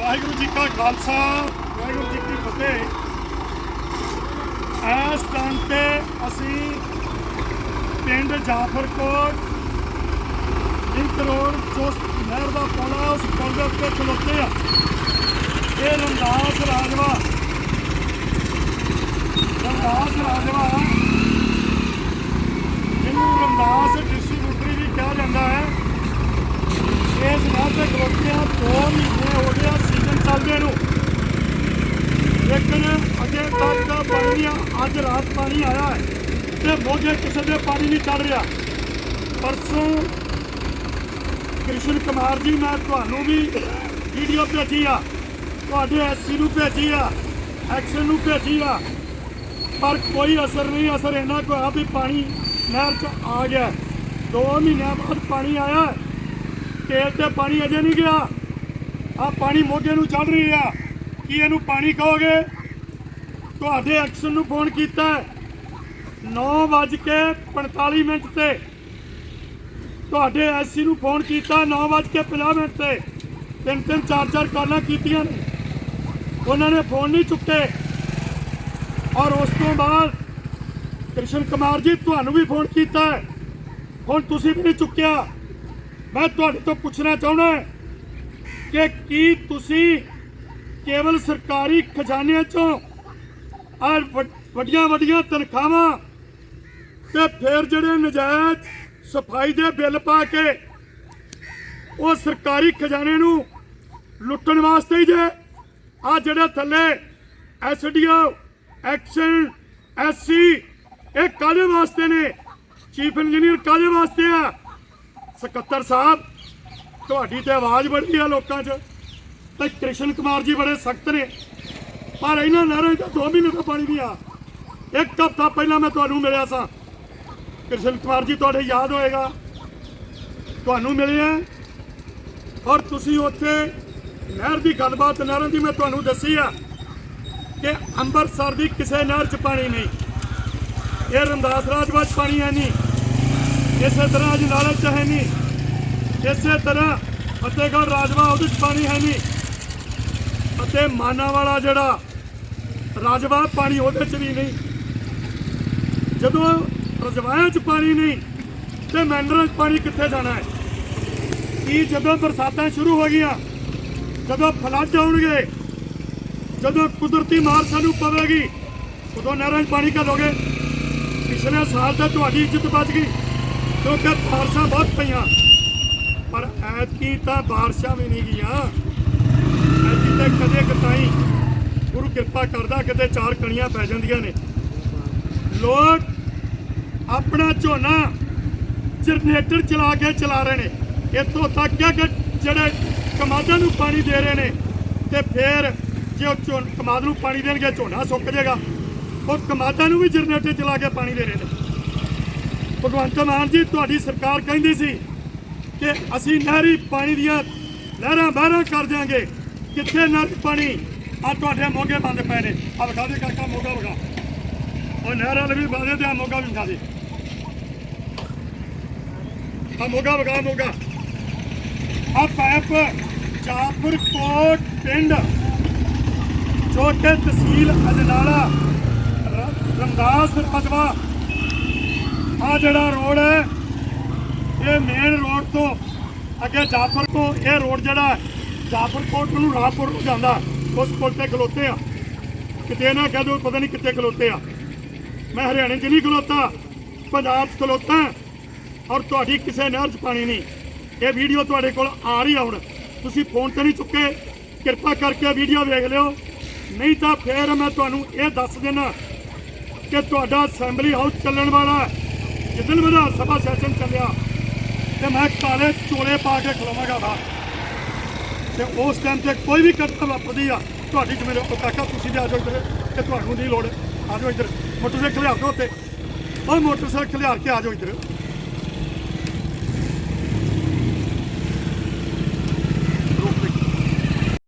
ਵਾਹਿਗੁਰੂ ਜੀ ਕਾ ਖਾਲਸਾ, ਵਾਹਿਗੁਰੂ ਜੀ ਕੀ ਫਤਿਹ। ਇਸ ਟਾਈਮ ਤੇ ਅਸੀਂ ਪਿੰਡ ਜਾਫਰਕੋਟ, ਇੱਕ ਰੋਡ ਜੋ ਨਹਿਰ ਦਾ ਪੁਲ ਹੈ ਉਸ ਪੁਲ ਦੇ ਉੱਤੇ ਖਲੋਤੇ ਆ ਇਹ ਰੰਦਾਸ ਰਾਜ ਰੰਦਾਸ ਰਾਜਵਾ ਜਿਹਨੂੰ ਰੰਦਾਸ ਡਿਸਟ੍ਰੀਬਿਊਟਰੀ ਵੀ ਕਿਹਾ ਜਾਂਦਾ ਹੈ ਇਸ ਨਹਿਰ ਤੇ ਖਲੋਤੇ ਆ 2 ਮਹੀਨੇ ਹੋ ਗਿਆ ਸੀਜ਼ਨ ਚੱਲਦੇ ਨੂੰ। ਲੇਕਿਨ ਅਜੇ ਤੱਕ ਪਾਣੀ ਨਹੀਂ ਆ- ਅੱਜ ਰਾਤ ਪਾਣੀ ਆਇਆ ਹੈ ਤੇ ਮੋਗੇ ਕਿਸੇ ਦੇ ਪਾਣੀ ਨਹੀਂ ਚੜ ਰਿਹਾ। ਪਰਸੋਂ ਕ੍ਰਿਸ਼ਨ ਕੁਮਾਰ ਜੀ, ਮੈਂ ਤੁਹਾਨੂੰ ਵੀ ਵੀਡੀਓ ਭੇਜੀ ਆ, ਤੁਹਾਡੇ ਐਸਸੀ ਨੂੰ ਭੇਜੀ ਆ ਐਕਸ਼ਨ ਨੂੰ ਭੇਜੀ ਆ, ਪਰ ਕੋਈ ਅਸਰ ਨਹੀਂ, ਅਸਰ ਇਹਨਾਂ ਕੋ ਆ ਵੀ ਪਾਣੀ ਨਹਿਰ ਚ ਆ ਗਿਆ 2 ਮਹੀਨਿਆਂ ਬਾਅਦ ਪਾਣੀ ਆਇਆ ਤੇਲ ਤੇ ਪਾਣੀ ਅਜੇ ਨਹੀਂ ਗਿਆ। ਆ ਪਾਣੀ ਮੋਢੇ ਨੂੰ ਚੜ ਰਹੀ ਆ। ਕੀ ਇਹਨੂੰ ਪਾਣੀ ਕਹੋਗੇ? ਤੁਹਾਡੇ ਐਕਸ਼ਨ ਨੂੰ ਫੋਨ ਕੀਤਾ 9:45 ਮਿੰਟ ਤੇ। ਤੁਹਾਡੇ ਐਸਸੀ ਨੂੰ ਫੋਨ ਕੀਤਾ 9:50 ਮਿੰਟ ਤੇ। ਤਿੰਨ ਤਿੰਨ, ਚਾਰ ਚਾਰ ਕਾਲਾਂ ਕੀਤੀਆਂ ਨੇ। ਉਹਨਾਂ ਨੇ ਫੋਨ ਨਹੀਂ ਚੁੱਕੇ। ਔਰ ਉਸ ਤੋਂ ਬਾਅਦ ਕ੍ਰਿਸ਼ਨ ਕੁਮਾਰ ਜੀ, ਤੁਹਾਨੂੰ ਵੀ ਫੋਨ ਕੀਤਾ ਹੁਣ ਤੁਸੀਂ ਵੀ ਨਹੀਂ ਚੁੱਕਿਆ। ਮੈਂ ਤੁਹਾਡੇ ਤੋਂ ਪੁੱਛਣਾ ਚਾਹੁੰਦਾ ਕਿ ਕੀ ਤੁਸੀਂ ਕੇਵਲ ਸਰਕਾਰੀ ਖਜ਼ਾਨੇ ਚੋਂ ਆ ਵੱਡੀਆਂ ਵੱਡੀਆਂ ਤਨਖਾਹਾਂ ਤੇ ਫਿਰ ਜਿਹੜੇ ਨਜਾਇਜ਼ ਸਫ਼ਾਈ ਦੇ ਬਿੱਲ ਪਾ ਕੇ ਉਹ ਸਰਕਾਰੀ ਖਜ਼ਾਨੇ ਨੂੰ ਲੁੱਟਣ ਵਾਸਤੇ ਹੀ ਜੇ? ਆ ਜਿਹੜੇ ਥੱਲੇ ਐਸਡੀਓ ਐਕਸ਼ਨ ਐਸਸੀ ਇਹ ਕਾਹਦੇ ਵਾਸਤੇ ਨੇ? ਚੀਫ ਇੰਜੀਨੀਅਰ ਕਾਹਦੇ ਵਾਸਤੇ ਆ? ਸਕੱਤਰ ਸਾਹਿਬ, ਤੁਹਾਡੀ ਤੇ ਆਵਾਜ਼ ਬੜੀ ਆ ਲੋਕਾਂ 'ਚ। ਤੇ ਕ੍ਰਿਸ਼ਨ ਕੁਮਾਰ ਜੀ ਬੜੇ ਸਖਤ ਨੇ। ਪਰ ਇਹਨਾਂ ਨਹਿਰਾਂ 'ਚ 2 ਮਹੀਨੇ ਤੋਂ ਪਾਣੀ ਨਹੀਂ ਆ। ਇੱਕ ਹਫ਼ਤਾ ਪਹਿਲਾਂ ਮੈਂ ਤੁਹਾਨੂੰ ਮਿਲਿਆ ਸਾਂ। ਕ੍ਰਿਸ਼ਨ ਕੁਮਾਰ ਜੀ, ਤੁਹਾਡੇ ਯਾਦ ਹੋਏਗਾ। ਤੁਹਾਨੂੰ ਮਿਲਿਆ। ਔਰ ਤੁਸੀਂ ਉੱਥੇ ਨਹਿਰ ਦੀ ਗੱਲਬਾਤ ਨਹਿਰਾਂ ਦੀ ਮੈਂ ਤੁਹਾਨੂੰ ਦੱਸੀ ਆ ਕਿ ਅੰਮ੍ਰਿਤਸਰ ਦੀ ਕਿਸੇ ਨਹਿਰ 'ਚ ਪਾਣੀ ਨਹੀਂ। ਇਹ ਰਮਦਾਸ ਰਾਜਵਾ 'ਚ ਪਾਣੀ ਹੈ ਨਹੀਂ। ਇਸੇ ਤਰ੍ਹਾਂ ਅਜਨਾਲੇ 'ਚ ਹੈ ਨਹੀਂ। ਇਸੇ ਤਰ੍ਹਾਂ ਫਤਿਹਗੜ੍ਹ ਰਾਜਵਾ ਉਹਦੇ 'ਚ ਪਾਣੀ ਹੈ ਨਹੀਂ। ਅਤੇ ਮਾਨਾ ਵਾਲਾ ਜਿਹੜਾ ਰਾਜਵਾ ਪਾਣੀ ਉਹਦੇ 'ਚ ਵੀ ਨਹੀਂ। ਜਦੋਂ ਰਜਵਾਇਆ 'ਚ ਪਾਣੀ ਨਹੀਂ, ਤੇ ਮੈਂਡਰਾਂ 'ਚ ਪਾਣੀ ਕਿੱਥੇ ਜਾਣਾ ਹੈ? ਕੀ ਜਦੋਂ ਬਰਸਾਤਾਂ ਸ਼ੁਰੂ ਹੋ ਗਈਆਂ, ਜਦੋਂ ਫਲੱਡ ਆਉਣਗੇ, ਜਦੋਂ ਕੁਦਰਤੀ ਮਾਰ ਸਾਨੂੰ ਪਵੇਗੀ, ਉਦੋਂ ਨਹਿਰਾਂ 'ਚ ਪਾਣੀ ਘੱਲੋਗੇ? ਪਿਛਲੇ ਸਾਲ ਤਾਂ ਤੁਹਾਡੀ ਇੱਜ਼ਤ ਬਚ ਗਈ। ਕਿਉਂਕਿ ਬਾਰਿਸ਼ਾਂ ਬਹੁਤ ਪਈਆਂ। ਪਰ ਐਤਕੀ ਤਾਂ ਬਾਰਿਸ਼ਾਂ ਵੀ ਨਹੀਂ ਗਈਆਂ। ਐਤਕੀ ਤਾਂ ਕਦੇ ਕਤਾਈ ਗੁਰੂ ਕਿਰਪਾ ਕਰਦਾ ਕਿਤੇ ਚਾਰ ਕਣੀਆਂ ਪੈ ਜਾਂਦੀਆਂ ਨੇ। ਲੋਕ ਆਪਣਾ ਝੋਨਾ ਜਨਰੇਟਰ ਚਲਾ ਕੇ ਚਲਾ ਰਹੇ ਨੇ। ਇੱਥੋਂ ਤੱਕ ਕਿ ਜਿਹੜੇ ਕਮਾਦਾਂ ਨੂੰ ਪਾਣੀ ਦੇ ਰਹੇ ਨੇ, ਤੇ ਫਿਰ ਜੇ ਉਹ ਝੋਨ ਕਮਾਦ ਨੂੰ ਪਾਣੀ ਦੇਣਗੇ, ਝੋਨਾ ਸੁੱਕ ਜਾਏਗਾ। ਉਹ ਕਮਾਦਾਂ ਨੂੰ ਵੀ ਜਨਰੇਟਰ ਚਲਾ ਕੇ ਪਾਣੀ ਦੇ ਰਹੇ ਨੇ। ਭਗਵੰਤ ਮਾਨ ਜੀ, ਤੁਹਾਡੀ ਸਰਕਾਰ ਕਹਿੰਦੀ ਸੀ ਕਿ ਅਸੀਂ ਨਹਿਰੀ ਪਾਣੀ ਦੀਆਂ ਲਹਿਰਾਂ ਬਹਿਰਾਂ ਕਰ ਦਿਆਂਗੇ। ਕਿੱਥੇ ਨਹਿਰੀ ਪਾਣੀ? ਆ ਤੁਹਾਡੇ ਮੋਗੇ ਬੰਦ ਪਏ ਨੇ। ਆ ਵਿਖਾ ਦੇ ਕਾਕਾ, ਮੋਗਾ ਵਿਖਾ। ਉਹ ਨਹਿਰਾਂ ਵਾਲੇ ਵੀ ਬੰਦੇ ਤੇ ਆ ਮੋਗਾ ਵੀ ਵਿਖਾ ਦੇ। ਆ ਮੋਗਾ ਵਿਖਾ, ਮੋਗਾ। ਆ ਪੈਪ ਜਾਪੁਰ ਕੋਟ ਪਿੰਡ ਛੋਟੇ ਤਹਿਸੀਲ ਅਜਨਾਲਾ ਰਮਦਾਸ ਰਜਵਾ ਆ ਜਿਹੜਾ ਰੋਡ ਹੈ, ਇਹ ਮੇਨ ਰੋਡ ਤੋਂ ਅੱਗੇ ਜਾਫਰ ਤੋਂ, ਇਹ ਰੋਡ ਜਿਹੜਾ ਜਾਫਰਕੋਟ ਨੂੰ ਰਾਹਪੁਰ ਨੂੰ ਜਾਂਦਾ। ਉਸ ਪੁਲ ਤੇ ਖਲੋਤੇ ਆ। ਕਿਤੇ ਨਾ ਕਹਿ ਦਿਓ ਪਤਾ ਨਹੀਂ ਕਿੱਥੇ ਖਲੋਤੇ ਆ। ਮੈਂ ਹਰਿਆਣੇ 'ਚ ਨਹੀਂ ਖਲੋਤਾ, ਪੰਜਾਬ 'ਚ ਖਲੋਤਾ ਔਰ ਤੁਹਾਡੀ ਕਿਸੇ ਨਹਿਰ 'ਚ ਪਾਣੀ ਨਹੀਂ। ਇਹ ਵੀਡੀਓ ਤੁਹਾਡੇ ਕੋਲ ਆ ਰਹੀ ਆ ਹੁਣ। ਤੁਸੀਂ ਫੋਨ ਤੇ ਨਹੀਂ ਚੁੱਕੇ। ਕਿਰਪਾ ਕਰਕੇ ਵੀਡੀਓ ਵੇਖ ਲਿਓ। ਨਹੀਂ ਤਾਂ ਫੇਰ ਮੈਂ ਤੁਹਾਨੂੰ ਇਹ ਦੱਸ ਦੇਣਾ ਕਿ ਤੁਹਾਡਾ ਅਸੈਂਬਲੀ ਹਾਊਸ ਚੱਲਣ ਵਾਲਾ ਜਿੱਦਣ ਵਿਧਾਨ ਸਭਾ ਸੈਸ਼ਨ ਚੱਲਿਆ ਤੇ ਮੈਂ ਕਾਲੇ ਚੋਲੇ ਪਾ ਕੇ ਖਲੋਵਾਂਗਾ ਬਾਹਰ। ਤੇ ਉਸ ਟਾਈਮ ਤੇ ਕੋਈ ਵੀ ਘਟਨਾ ਵਾਪਰਦੀ ਆ, ਤੁਹਾਡੀ ਜ਼ਿੰਮੇਵਾਰੀ ਕਾਕਾ ਤੁਸੀਂ ਵੀ ਆ ਜਾਓ ਇੱਧਰ ਕਿ ਤੁਹਾਨੂੰ ਨਹੀਂ ਲੋੜ। ਆ ਜਾਓ ਇੱਧਰ। ਮੋਟਰਸਾਈਕਲ ਲਿਆ ਦਿਓ ਉੱਤੇ ਉਹ ਮੋਟਰਸਾਈਕਲ ਲਿਆ ਕੇ ਆ ਜਾਓ ਇੱਧਰ।